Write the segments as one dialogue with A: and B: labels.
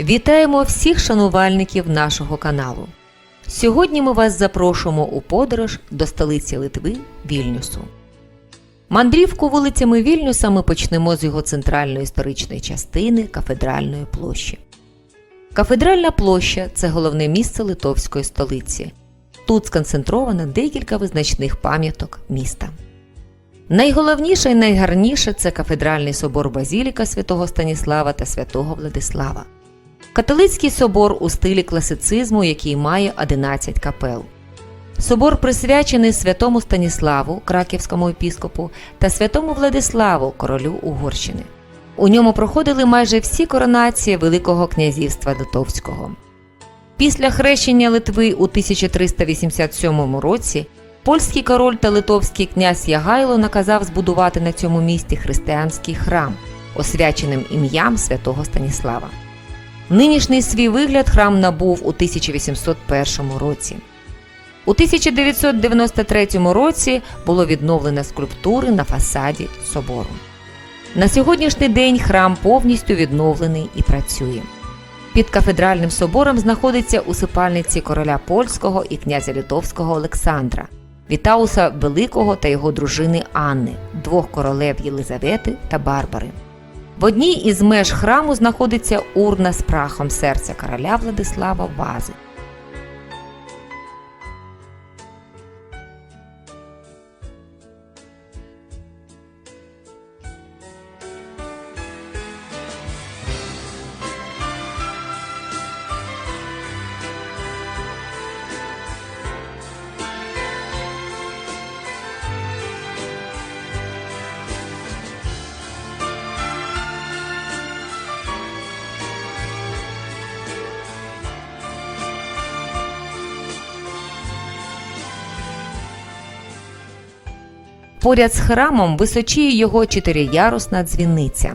A: Вітаємо всіх шанувальників нашого каналу. Сьогодні ми вас запрошуємо у подорож до столиці Литви Вільнюсу. Мандрівку вулицями Вільнюса ми почнемо з його центральної історичної частини кафедральної площі. Кафедральна площа це головне місце литовської столиці. Тут сконцентровано декілька визначних пам'яток міста. Найголовніше і найгарніше це кафедральний собор Базіліка святого Станіслава та святого Владислава. Католицький собор у стилі класицизму, який має 11 капел. Собор присвячений святому Станіславу, краківському епіскопу, та святому Владиславу, королю Угорщини. У ньому проходили майже всі коронації Великого князівства Литовського. Після хрещення Литви у 1387 році польський король та литовський князь Ягайло наказав збудувати на цьому місці християнський храм, освяченим ім'ям святого Станіслава. Нинішній свій вигляд храм набув у 1801 році. У 1993 році було відновлено скульптури на фасаді собору. На сьогоднішній день храм повністю відновлений і працює. Під кафедральним собором знаходиться усипальниці короля польського і князя литовського Олександра, Вітауса Великого та його дружини Анни, двох королев Єлизавети та Барбари. В одній із меж храму знаходиться урна з прахом серця короля Владислава Вази. Поряд з храмом височіє його чотириярусна дзвіниця.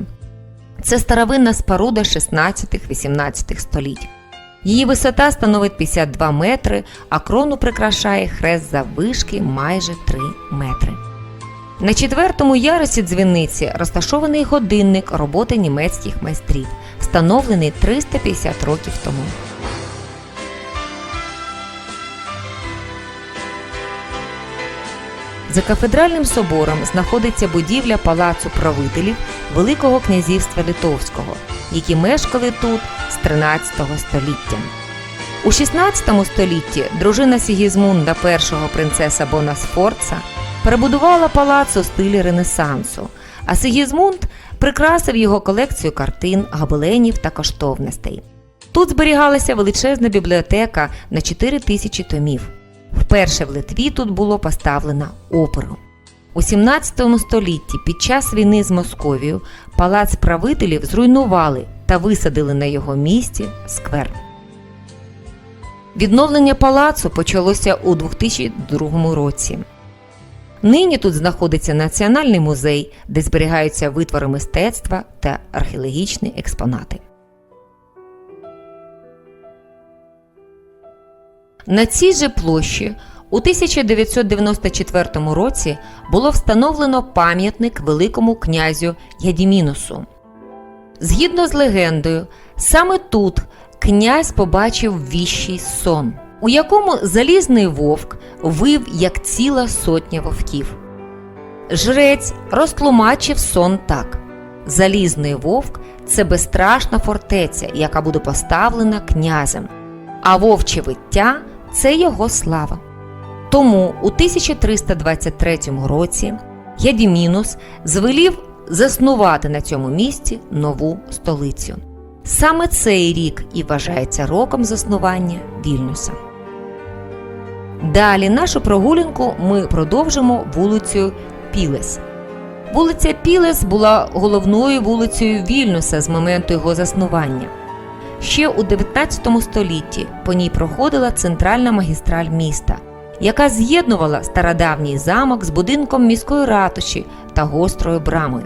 A: Це старовинна споруда 16-18 століть. Її висота становить 52 метри, а крону прикрашає хрест заввишки майже 3 метри. На четвертому ярусі дзвіниці розташований годинник роботи німецьких майстрів, встановлений 350 років тому. За кафедральним собором знаходиться будівля палацу правителів Великого князівства Литовського, які мешкали тут з 13 століття. У 16 столітті дружина Сігізмунда І принцеса Бона Сфорца перебудувала палац у стилі Ренесансу, а Сигізмунд прикрасив його колекцію картин, гобеленів та коштовностей. Тут зберігалася величезна бібліотека на 4 тисячі томів. Вперше в Литві тут було поставлено оперу. У 17 столітті під час війни з Московією палац правителів зруйнували та висадили на його місці сквер. Відновлення палацу почалося у 2002 році. Нині тут знаходиться Національний музей, де зберігаються витвори мистецтва та археологічні експонати. На цій же площі у 1994 році було встановлено пам'ятник Великому князю Ядімінусу. Згідно з легендою, саме тут князь побачив віщий сон, у якому залізний вовк вив як ціла сотня вовків. Жрець розтлумачив сон так: залізний вовк це безстрашна фортеця, яка буде поставлена князем, а вовче виття це його слава. Тому у 1323 році Ядімінус звелів заснувати на цьому місці нову столицю. Саме цей рік і вважається роком заснування Вільнюса. Далі нашу прогулянку ми продовжимо вулицею Пілес. Вулиця Пілес була головною вулицею Вільнюса з моменту його заснування. Ще у 19 столітті по ній проходила центральна магістраль міста, яка з'єднувала стародавній замок з будинком міської ратуші та гострою брамою.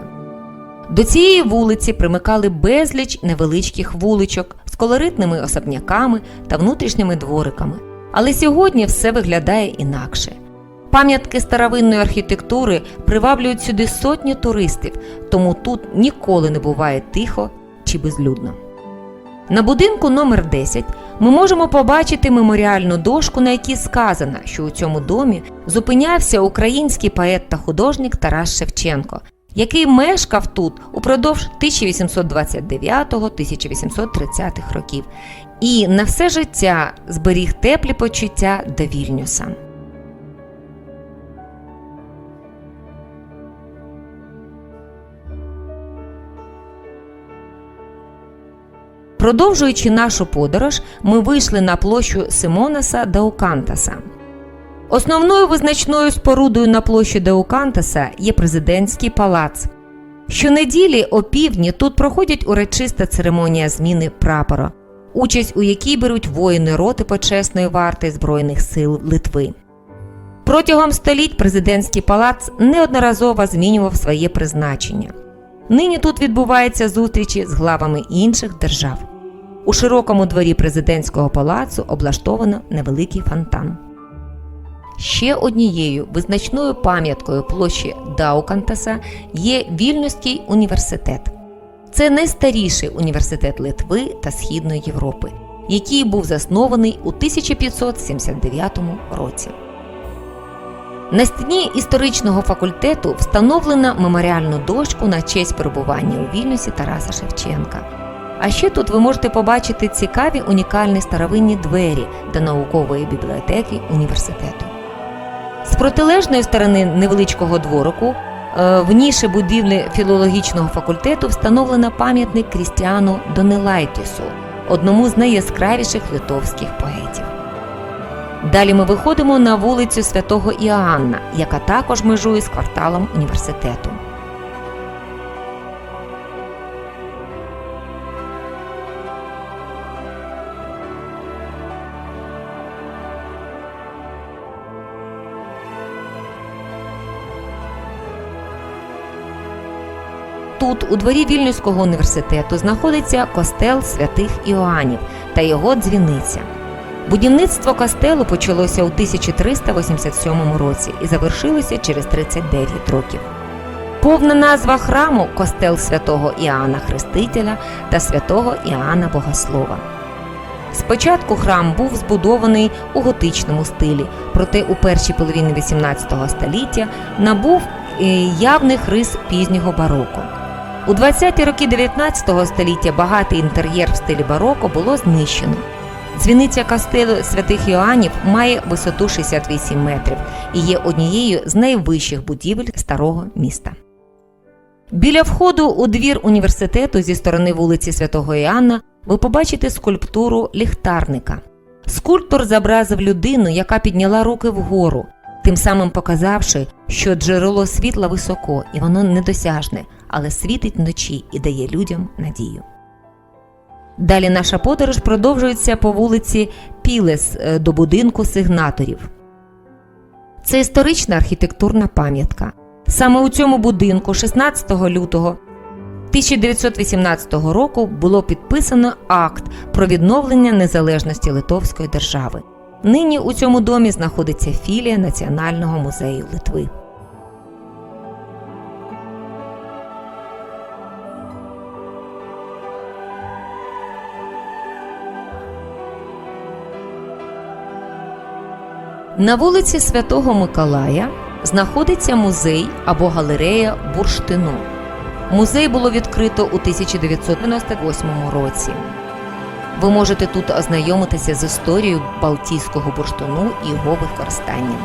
A: До цієї вулиці примикали безліч невеличких вуличок з колоритними особняками та внутрішніми двориками. Але сьогодні все виглядає інакше. Пам'ятки старовинної архітектури приваблюють сюди сотні туристів, тому тут ніколи не буває тихо чи безлюдно. На будинку номер 10 ми можемо побачити меморіальну дошку, на якій сказано, що у цьому домі зупинявся український поет та художник Тарас Шевченко, який мешкав тут упродовж 1829-1830 років і на все життя зберіг теплі почуття до Вільнюса. Продовжуючи нашу подорож, ми вийшли на площу Симонаса Деукантаса. Основною визначною спорудою на площі Деукантаса є президентський палац. Щонеділі о півдні тут проходять урочиста церемонія зміни прапора, участь у якій беруть воїни роти почесної варти Збройних сил Литви. Протягом століть президентський палац неодноразово змінював своє призначення. Нині тут відбуваються зустрічі з главами інших держав. У широкому дворі президентського палацу облаштовано невеликий фонтан. Ще однією визначною пам'яткою площі Даукантаса є Вільнюський університет. Це найстаріший університет Литви та Східної Європи, який був заснований у 1579 році. На стіні історичного факультету встановлено меморіальну дошку на честь перебування у Вільнюсі Тараса Шевченка. А ще тут ви можете побачити цікаві унікальні старовинні двері до наукової бібліотеки університету. З протилежної сторони невеличкого дворику е, в ніші будівлі філологічного факультету встановлено пам'ятник Крістіану Донелайтісу, одному з найяскравіших литовських поетів. Далі ми виходимо на вулицю Святого Іоанна, яка також межує з кварталом університету. Тут, у дворі Вільнюського університету, знаходиться костел святих Іоаннів та його дзвіниця. Будівництво костелу почалося у 1387 році і завершилося через 39 років. Повна назва храму костел святого Іоанна Хрестителя та святого Іоанна Богослова. Спочатку храм був збудований у готичному стилі, проте у першій половині XVIII століття набув е, явних рис пізнього бароко. У 20-ті роки 19 століття багатий інтер'єр в стилі бароко було знищено. Дзвіниця костелу святих Йоаннів має висоту 68 метрів і є однією з найвищих будівель старого міста. Біля входу у двір університету зі сторони вулиці Святого Іоанна ви побачите скульптуру ліхтарника. Скульптор зобразив людину, яка підняла руки вгору, тим самим показавши, що джерело світла високо і воно недосяжне, але світить вночі і дає людям надію. Далі наша подорож продовжується по вулиці Пілес е, до будинку сигнаторів. Це історична архітектурна пам'ятка. Саме у цьому будинку 16 лютого 1918 року було підписано акт про відновлення незалежності Литовської держави. Нині у цьому домі знаходиться філія Національного музею Литви. На вулиці Святого Миколая знаходиться музей або галерея бурштину. Музей було відкрито у 1998 році. Ви можете тут ознайомитися з історією Балтійського бурштину і його використанням.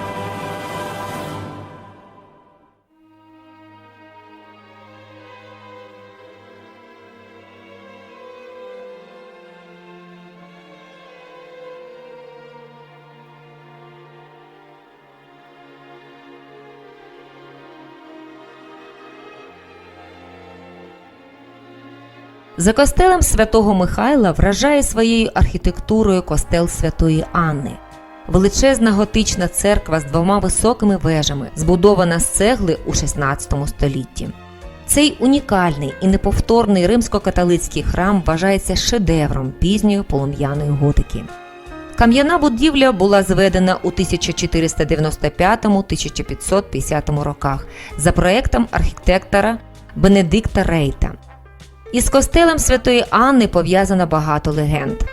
A: За костелем святого Михайла вражає своєю архітектурою костел Святої Анни. Величезна готична церква з двома високими вежами, збудована з цегли у 16 столітті. Цей унікальний і неповторний римсько-католицький храм вважається шедевром пізньої полум'яної готики. Кам'яна будівля була зведена у 1495-1550 роках за проектом архітектора Бенедикта Рейта. Із костелем Святої Анни пов'язано багато легенд.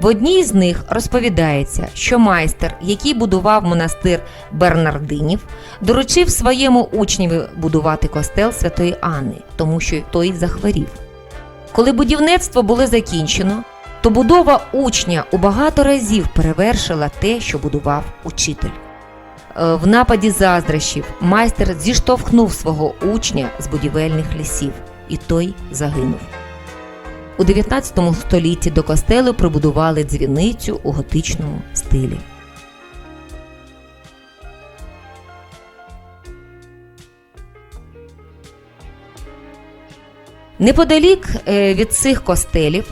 A: В одній з них розповідається, що майстер, який будував монастир Бернардинів, доручив своєму учневі будувати костел Святої Анни, тому що той захворів. Коли будівництво було закінчено, то будова учня у багато разів перевершила те, що будував учитель. Е, В нападі заздрощів майстер зіштовхнув свого учня з будівельних лісів, і той загинув. У 19 столітті до костелу прибудували дзвіницю у готичному стилі. Неподалік е, від цих костелів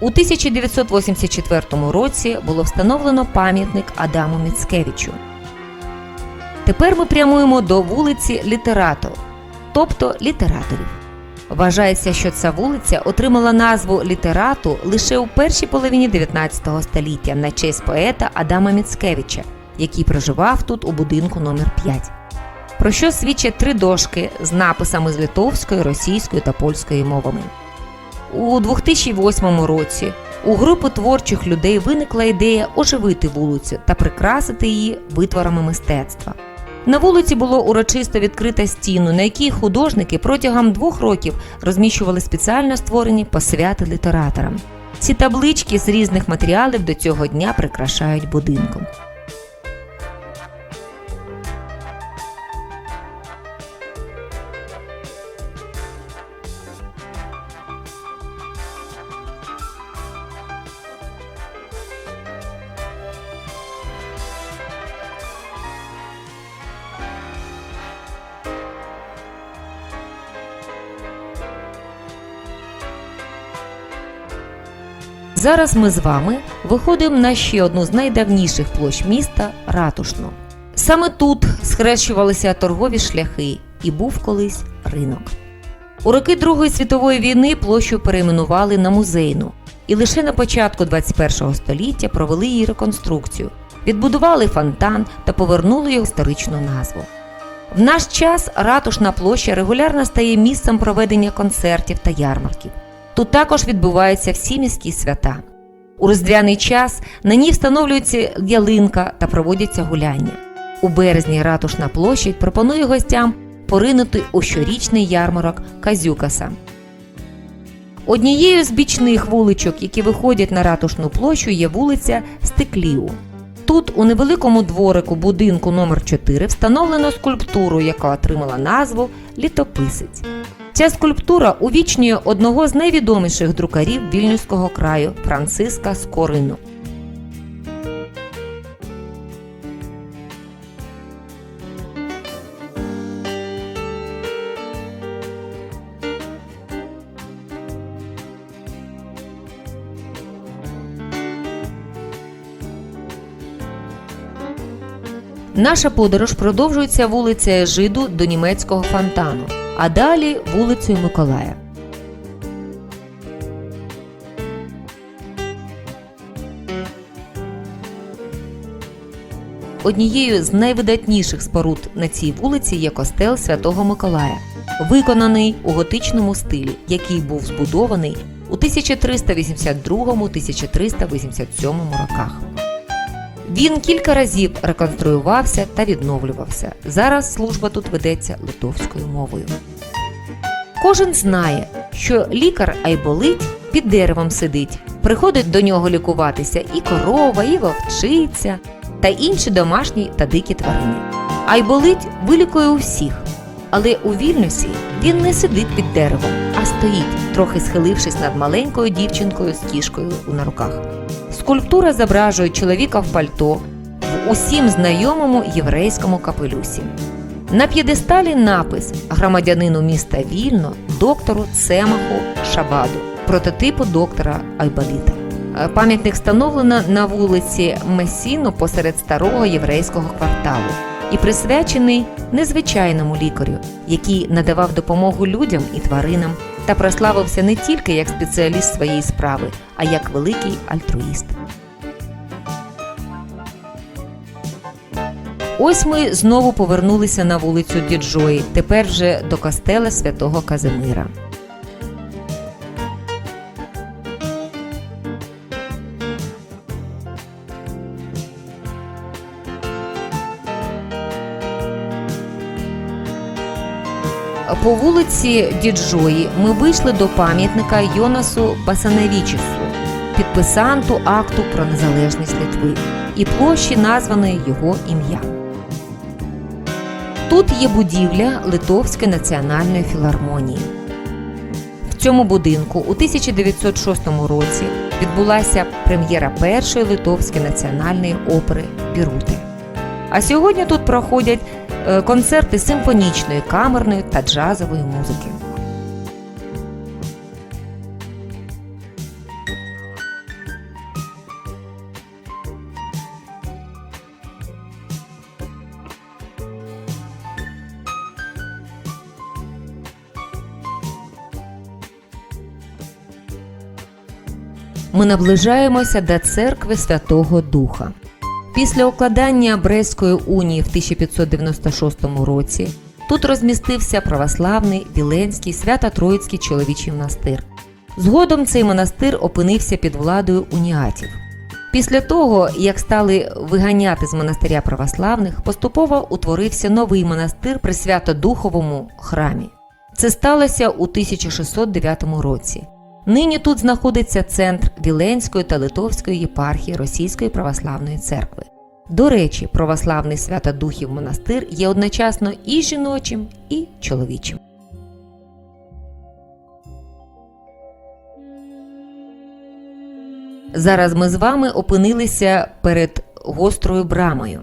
A: у 1984 році було встановлено пам'ятник Адаму Міцкевичу. Тепер ми прямуємо до вулиці Літератор, тобто літераторів. Вважається, що ця вулиця отримала назву літерату лише у першій половині 19 століття на честь поета Адама Міцкевича, який проживав тут у будинку номер 5 про що свідчать три дошки з написами з литовською, російською та польською мовами. У 2008 році у групи творчих людей виникла ідея оживити вулицю та прикрасити її витворами мистецтва. На вулиці було урочисто відкрита стіну, на якій художники протягом двох років розміщували спеціально створені посвяти літераторам. Ці таблички з різних матеріалів до цього дня прикрашають будинком. Зараз ми з вами виходимо на ще одну з найдавніших площ міста Ратушну. Саме тут схрещувалися торгові шляхи і був колись ринок. У роки Другої світової війни площу перейменували на музейну, і лише на початку 21 століття провели її реконструкцію, відбудували фонтан та повернули його історичну назву. В наш час ратушна площа регулярно стає місцем проведення концертів та ярмарків. Тут також відбуваються всі міські свята. У різдвяний час на ній встановлюється ялинка та проводяться гуляння. У березні ратушна площадь пропонує гостям поринути у щорічний ярмарок Казюкаса. Однією з бічних вуличок, які виходять на ратушну площу, є вулиця Стекліу. Тут, у невеликому дворику будинку номер 4 встановлено скульптуру, яка отримала назву Літописець. Ця скульптура увічнює одного з найвідоміших друкарів Вільнюського краю Франциска Скорину. Наша подорож продовжується вулицею Жиду до німецького фонтану, а далі вулицею Миколая. Однією з найвидатніших споруд на цій вулиці є костел Святого Миколая, виконаний у готичному стилі, який був збудований у 1382-1387 роках. Він кілька разів реконструювався та відновлювався. Зараз служба тут ведеться литовською мовою. Кожен знає, що лікар айболить під деревом сидить, приходить до нього лікуватися і корова, і вовчиця та інші домашні та дикі тварини. Айболить вилікує усіх, але у Вільнюсі він не сидить під деревом, а стоїть, трохи схилившись над маленькою дівчинкою з кішкою на руках. Скульптура зображує чоловіка в пальто в усім знайомому єврейському капелюсі. На п'єдесталі напис громадянину міста Вільно, доктору Цемаху Шабаду, прототипу доктора Айболіта. Е, Пам'ятник встановлено на вулиці Месіно посеред старого єврейського кварталу і присвячений незвичайному лікарю, який надавав допомогу людям і тваринам та прославився не тільки як спеціаліст своєї справи, а як великий альтруїст. Ось ми знову повернулися на вулицю Діджої, тепер вже до костела святого Казимира. По вулиці Діджої ми вийшли до пам'ятника Йонасу Басаневічесу, підписанту акту про незалежність Литви і площі, названої його ім'ям. Тут є будівля Литовської національної філармонії. В цьому будинку у 1906 році відбулася прем'єра першої литовської національної опери Бірути. А сьогодні тут проходять концерти симфонічної, камерної та джазової музики. Ми наближаємося до церкви Святого Духа. Після укладання Брестської унії в 1596 році тут розмістився православний Віленський Свято-Троїцький чоловічий монастир. Згодом цей монастир опинився під владою уніатів. Після того, як стали виганяти з монастиря православних, поступово утворився новий монастир при Свято-Духовому храмі. Це сталося у 1609 році. Нині тут знаходиться центр Віленської та Литовської єпархії Російської православної церкви. До речі, православний Святодухів монастир є одночасно і жіночим, і чоловічим. Зараз ми з вами опинилися перед гострою брамою.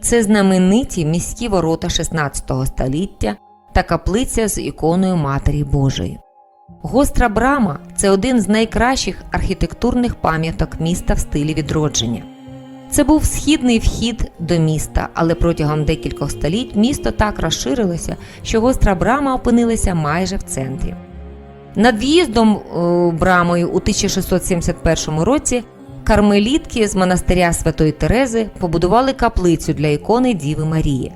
A: Це знамениті міські ворота 16 століття та каплиця з іконою Матері Божої. Гостра брама це один з найкращих архітектурних пам'яток міста в стилі відродження. Це був східний вхід до міста, але протягом декількох століть місто так розширилося, що гостра брама опинилася майже в центрі. Над в'їздом е, брамою у 1671 році кармелітки з монастиря Святої Терези побудували каплицю для ікони Діви Марії.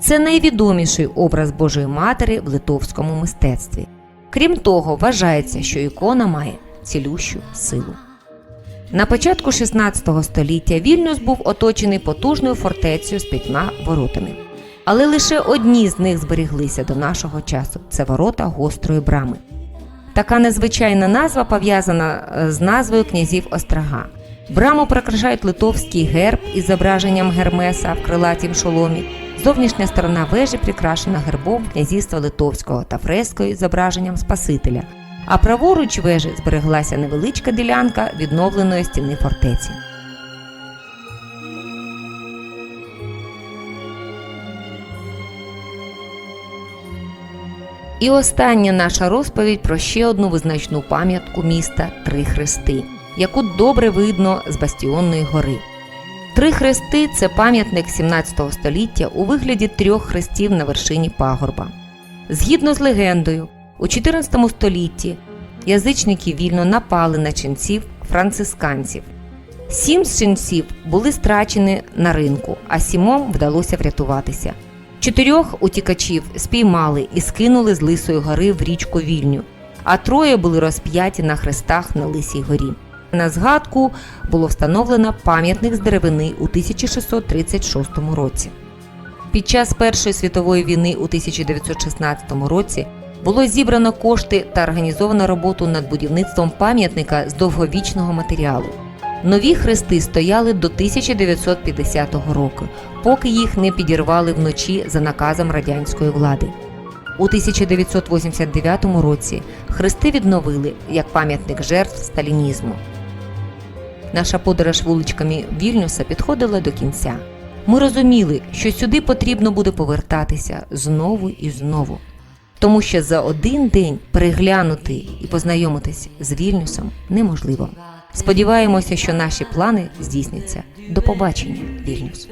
A: Це найвідоміший образ Божої Матері в литовському мистецтві. Крім того, вважається, що ікона має цілющу силу. На початку 16 століття Вільнюс був оточений потужною фортецею з п'ятьма воротами. Але лише одні з них зберіглися до нашого часу це ворота гострої брами. Така незвичайна назва пов'язана е, з назвою князів Острога. Браму прикрашають литовський герб із зображенням Гермеса в крилатім шоломі. Зовнішня сторона вежі прикрашена гербом князівства Литовського та фрескою з зображенням Спасителя. А праворуч вежі збереглася невеличка ділянка відновленої стіни фортеці. І остання наша розповідь про ще одну визначну пам'ятку міста Три Хрести, яку добре видно з Бастіонної гори. Три хрести це пам'ятник 17 століття у вигляді трьох хрестів на вершині пагорба. Згідно з легендою, у 14 столітті язичники вільно напали на ченців францисканців. Сім з ченців були страчені на ринку, а сімом вдалося врятуватися. Чотирьох утікачів спіймали і скинули з Лисої гори в річку Вільню, а троє були розп'яті на хрестах на Лисій горі. На згадку було встановлено пам'ятник з деревини у 1636 році. Під час Першої світової війни у 1916 році було зібрано кошти та організовано роботу над будівництвом пам'ятника з довговічного матеріалу. Нові хрести стояли до 1950 року, поки їх не підірвали вночі за наказом радянської влади. У 1989 році хрести відновили як пам'ятник жертв сталінізму. Наша подорож вуличками Вільнюса підходила до кінця. Ми розуміли, що сюди потрібно буде повертатися знову і знову, тому що за один день переглянути і познайомитись з Вільнюсом неможливо. Сподіваємося, що наші плани здійсняться. До побачення, Вільнюс.